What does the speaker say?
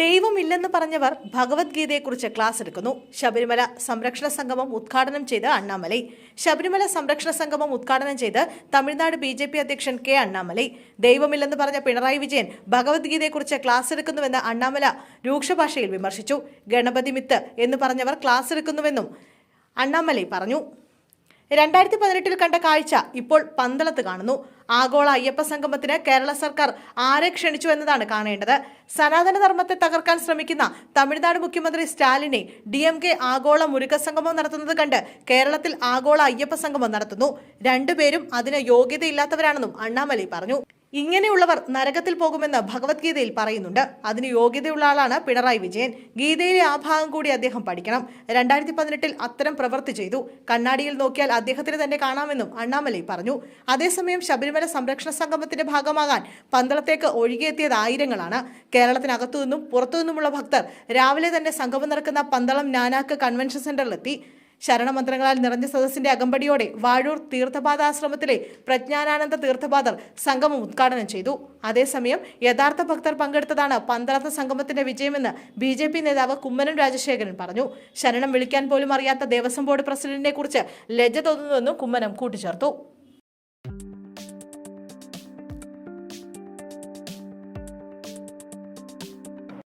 ദൈവമില്ലെന്ന് പറഞ്ഞവർ ഭഗവത്ഗീതയെക്കുറിച്ച് ക്ലാസ് എടുക്കുന്നു. ശബരിമല സംരക്ഷണ സംഗമം ഉദ്ഘാടനം ചെയ്ത് അണ്ണാമലൈ. ശബരിമല സംരക്ഷണ സംഗമം ഉദ്ഘാടനം ചെയ്ത് തമിഴ്നാട് ബി ജെ പി അധ്യക്ഷൻ കെ അണ്ണാമലൈ. ദൈവമില്ലെന്ന് പറഞ്ഞ പിണറായി വിജയൻ ഭഗവത്ഗീതയെക്കുറിച്ച് ക്ലാസ് എടുക്കുന്നുവെന്ന് അണ്ണാമല രൂക്ഷഭാഷയിൽ വിമർശിച്ചു. ഗണപതി മിത്ത് എന്ന് പറഞ്ഞവർ ക്ലാസ് എടുക്കുന്നുവെന്നും അണ്ണാമലൈ പറഞ്ഞു. രണ്ടായിരത്തി പതിനെട്ടിൽ കണ്ട കാഴ്ച ഇപ്പോൾ പന്തളത്ത് കാണുന്നു. ആഗോള അയ്യപ്പ സംഗമത്തിന് കേരള സർക്കാർ ആരെ ക്ഷണിച്ചു എന്നതാണ് കാണേണ്ടത്. സനാതന ധർമ്മത്തെ തകർക്കാൻ ശ്രമിക്കുന്ന തമിഴ്നാട് മുഖ്യമന്ത്രി സ്റ്റാലിനെ ഡി എം കെ ആഗോള മുരുക സംഗമം നടത്തുന്നത് കണ്ട് കേരളത്തിൽ ആഗോള അയ്യപ്പ സംഗമം നടത്തുന്നു. രണ്ടുപേരും അതിന് യോഗ്യതയില്ലാത്തവരാണെന്നും അണ്ണാമലൈ പറഞ്ഞു. ഇങ്ങനെയുള്ളവർ നരകത്തിൽ പോകുമെന്ന് ഭഗവത്ഗീതയിൽ പറയുന്നുണ്ട്. അതിന് യോഗ്യതയുള്ള ആളാണ് പിണറായി വിജയൻ. ഗീതയിലെ ആ ഭാഗം കൂടി അദ്ദേഹം പഠിക്കണം. രണ്ടായിരത്തി പതിനെട്ടിൽ അത്തരം പ്രവൃത്തി ചെയ്തു. കണ്ണാടിയിൽ നോക്കിയാൽ അദ്ദേഹത്തിന് തന്നെ കാണാമെന്നും അണ്ണാമലൈ പറഞ്ഞു. അതേസമയം ശബരിമല സംരക്ഷണ സംഗമത്തിന്റെ ഭാഗമാകാൻ പന്തളത്തേക്ക് ഒഴുകിയെത്തിയത് ആയിരങ്ങളാണ്. കേരളത്തിനകത്തു നിന്നും പുറത്തുനിന്നുമുള്ള ഭക്തർ രാവിലെ തന്നെ സംഗമം നടക്കുന്ന പന്തളം നാനാക്ക് കൺവെൻഷൻ സെന്ററിലെത്തി. ശരണമന്ത്രങ്ങളാൽ നിറഞ്ഞ സദസ്സിന്റെ അകമ്പടിയോടെ വാഴൂർ തീർത്ഥപാദാശ്രമത്തിലെ പ്രജ്ഞാനാനന്ദ തീർത്ഥപാദർ സംഗമം ഉദ്ഘാടനം ചെയ്തു. അതേസമയം യഥാർത്ഥ ഭക്തർ പങ്കെടുത്തതാണ് പന്ത്രണ്ട് സംഗമത്തിന്റെ വിജയമെന്ന് ബി ജെ പി നേതാവ് കുമ്മനം രാജശേഖരൻ പറഞ്ഞു. ശരണം വിളിക്കാൻ പോലും അറിയാത്ത ദേവസ്വം ബോർഡ് പ്രസിഡന്റിനെ കുറിച്ച് ലജ്ജ തോന്നുന്നുവെന്നും കുമ്മനം കൂട്ടിച്ചേർത്തു.